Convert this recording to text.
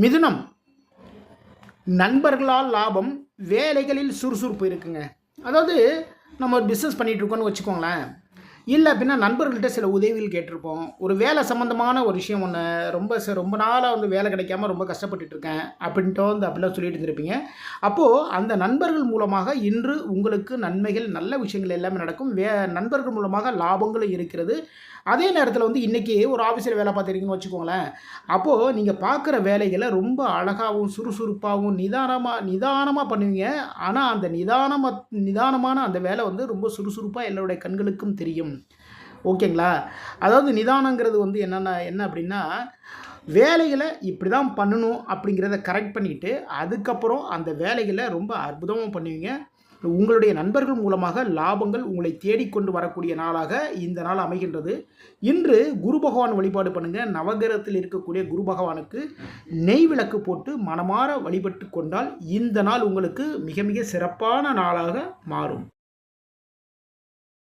மிதுனம். நண்பர்களால் லாபம் வேலைகளில் சுறுசுறுப்பு இருக்குங்க. அதாவது நம்ம ஒரு பிஸ்னஸ் பண்ணிகிட்டு இருக்கோம்னு வச்சுக்கோங்களேன். இல்லை அப்படின்னா நண்பர்கள்ட்ட சில உதவிகள் கேட்டிருப்போம். ஒரு வேலை சம்மந்தமான ஒரு விஷயம் ஒன்று ரொம்ப ச ரொம்ப நாளாக வந்து வேலை கிடைக்காம ரொம்ப கஷ்டப்பட்டுட்டு இருக்கேன் அப்படின்ட்டு வந்து அப்படிலாம் சொல்லிட்டு இருந்திருப்பீங்க. அப்போது அந்த நண்பர்கள் மூலமாக இன்று உங்களுக்கு நன்மைகள் நல்ல விஷயங்கள் எல்லாமே நடக்கும். வே நண்பர்கள் மூலமாக லாபங்களும் இருக்கிறது. அதே நேரத்தில் வந்து இன்றைக்கி ஒரு ஆஃபீஸில் வேலை பார்த்துருக்கீங்கன்னு வச்சுக்கோங்களேன். அப்போது நீங்கள் பார்க்குற வேலைகளை ரொம்ப அழகாகவும் சுறுசுறுப்பாகவும் நிதானமாக நிதானமாக பண்ணுவீங்க. ஆனால் அந்த நிதானமாக நிதானமான அந்த வேலை வந்து ரொம்ப சுறுசுறுப்பாக எல்லோருடைய கண்களுக்கும் தெரியும். ஓகேங்களா? அதாவது நிதானங்கிறது வந்து என்னென்ன என்ன அப்படின்னா வேலைகளை இப்படி தான் பண்ணணும் அப்படிங்கிறத கரெக்ட் பண்ணிவிட்டு அதுக்கப்புறம் அந்த வேலைகளை ரொம்ப அற்புதமாக பண்ணுவீங்க. உங்களுடைய நண்பர்கள் மூலமாக லாபங்கள் உங்களை தேடிக்கொண்டு வரக்கூடிய நாளாக இந்த நாள் அமைகின்றது. இன்று குரு பகவான் வழிபாடு பண்ணுங்கள் நவகிரகத்தில் இருக்கக்கூடிய குரு பகவானுக்கு நெய் விளக்கு போட்டு மனமாற வழிபட்டு கொண்டால் இந்த நாள் உங்களுக்கு மிக மிக சிறப்பான நாளாக மாறும்.